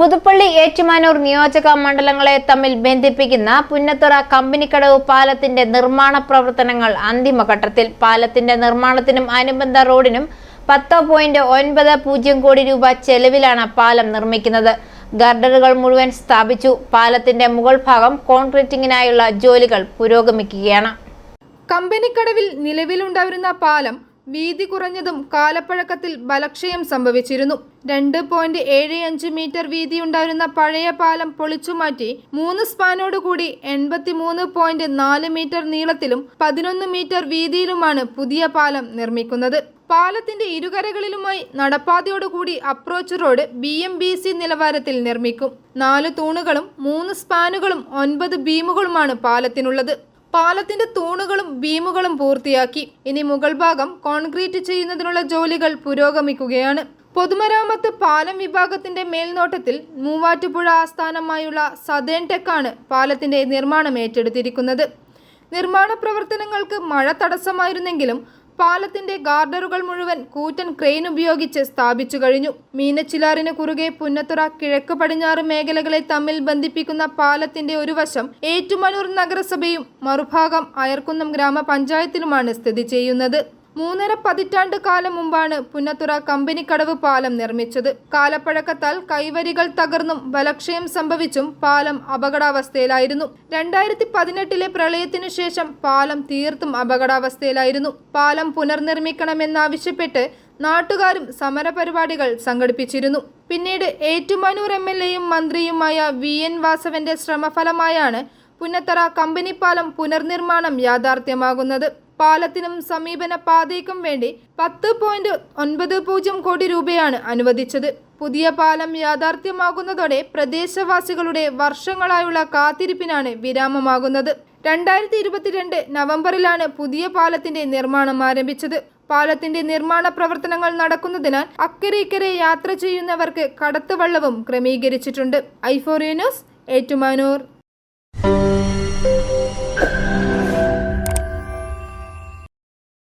പുതുപ്പള്ളി ഏറ്റുമാനൂർ നിയോജക മണ്ഡലങ്ങളെ തമ്മിൽ ബന്ധിപ്പിക്കുന്ന പുന്നത്തുറ കമ്പനിക്കടവ് പാലത്തിന്റെ നിർമ്മാണ പ്രവർത്തനങ്ങൾ അന്തിമഘട്ടത്തിൽ. പാലത്തിന്റെ നിർമ്മാണത്തിനും അനുബന്ധ റോഡിനും പത്ത് പോയിന്റ് ഒൻപത് പൂജ്യം കോടി രൂപ ചെലവിലാണ് പാലം നിർമ്മിക്കുന്നത്. ഗർഡറുകൾ മുഴുവൻ സ്ഥാപിച്ചു. പാലത്തിന്റെ മുകൾ ഭാഗം കോൺക്രീറ്റിംഗിനായുള്ള ജോലികൾ പുരോഗമിക്കുകയാണ്. കമ്പനിക്കടവിൽ നിലവിലുണ്ടായിരുന്ന പാലം വീതി കുറഞ്ഞതും കാലപ്പഴക്കത്തിൽ ബലക്ഷയം സംഭവിച്ചിരുന്നു. രണ്ട് പോയിന്റ് ഏഴ് അഞ്ച് മീറ്റർ വീതിയുണ്ടായിരുന്ന പഴയ പാലം പൊളിച്ചുമാറ്റി മൂന്ന് സ്പാനോടുകൂടി എൺപത്തിമൂന്ന് പോയിന്റ് നാല് മീറ്റർ നീളത്തിലും പതിനൊന്ന് മീറ്റർ വീതിയിലുമാണ് പുതിയ പാലം നിർമ്മിക്കുന്നത്. പാലത്തിന്റെ ഇരുകരകളിലുമായി നടപ്പാതയോടുകൂടി approach road B M B C നിലവാരത്തിൽ നിർമ്മിക്കും. നാല് തൂണുകളും മൂന്ന് സ്പാനുകളും ഒൻപത് ബീമുകളുമാണ് പാലത്തിനുള്ളത്. പാലത്തിന്റെ തൂണുകളും ബീമുകളും പൂർത്തിയാക്കി. ഇനി മുകൾ ഭാഗം കോൺക്രീറ്റ് ചെയ്യുന്നതിനുള്ള ജോലികൾ പുരോഗമിക്കുകയാണ്. പൊതുമരാമത്ത് പാലം വിഭാഗത്തിന്റെ മേൽനോട്ടത്തിൽ മൂവാറ്റുപുഴ ആസ്ഥാനമായുള്ള സദേൺ ടെക്കാണ് പാലത്തിന്റെ നിർമ്മാണം ഏറ്റെടുത്തിരിക്കുന്നത്. നിർമ്മാണ പ്രവർത്തനങ്ങൾക്ക് മഴ തടസ്സമായിരുന്നെങ്കിലും പാലത്തിന്റെ ഗാർഡറുകൾ മുഴുവൻ കൂറ്റൻ ക്രെയിൻ ഉപയോഗിച്ച് സ്ഥാപിച്ചു കഴിഞ്ഞു. മീനച്ചിലാറിന് കുറുകെ പുന്നത്തുറ കിഴക്ക് പടിഞ്ഞാറ് മേഖലകളെ തമ്മിൽ ബന്ധിപ്പിക്കുന്ന പാലത്തിന്റെ ഒരു വശം ഏറ്റുമാനൂർ നഗരസഭയും മറുഭാഗം അയർക്കുന്നം ഗ്രാമപഞ്ചായത്തിലുമാണ് സ്ഥിതി ചെയ്യുന്നത്. മൂന്നര പതിറ്റാണ്ട് കാലം മുമ്പാണ് പുന്നത്തുറ കമ്പനിക്കടവ് പാലം നിർമ്മിച്ചത്. കാലപ്പഴക്കത്താൽ കൈവരികൾ തകർന്നും ബലക്ഷയം സംഭവിച്ചും പാലം അപകടാവസ്ഥയിലായിരുന്നു. രണ്ടായിരത്തി പതിനെട്ടിലെ പ്രളയത്തിനു ശേഷം പാലം തീർത്തും അപകടാവസ്ഥയിലായിരുന്നു. പാലം പുനർനിർമ്മിക്കണമെന്നാവശ്യപ്പെട്ട് നാട്ടുകാരും സമരപരിപാടികൾ സംഘടിപ്പിച്ചിരുന്നു. പിന്നീട് ഏറ്റുമാനൂർ എം എൽ എയും മന്ത്രിയുമായ വി എൻ വാസവന്റെ ശ്രമഫലമായാണ് പുന്നത്തറ കമ്പനി പാലം പുനർനിർമ്മാണം യാഥാർത്ഥ്യമാകുന്നത് പാലത്തിനും സമീപന പാതയ്ക്കും വേണ്ടി പത്ത് പോയിന്റ് ഒൻപത് പൂജ്യം കോടി രൂപയാണ് അനുവദിച്ചത്. പുതിയ പാലം യാഥാർത്ഥ്യമാകുന്നതോടെ പ്രദേശവാസികളുടെ വർഷങ്ങളായുള്ള കാത്തിരിപ്പിനാണ് വിരാമമാകുന്നത്. രണ്ടായിരത്തി ഇരുപത്തിരണ്ട് നവംബറിലാണ് പുതിയ പാലത്തിന്റെ നിർമ്മാണം ആരംഭിച്ചത്. പാലത്തിന്റെ നിർമ്മാണ പ്രവർത്തനങ്ങൾ നടക്കുന്നതിനാൽ അക്കരെ ഇക്കരെ യാത്ര ചെയ്യുന്നവർക്ക് കടത്തുവള്ളവും ക്രമീകരിച്ചിട്ടുണ്ട്. ഐഫോറിയ ന്യൂസ് ഏറ്റുമാനൂർ.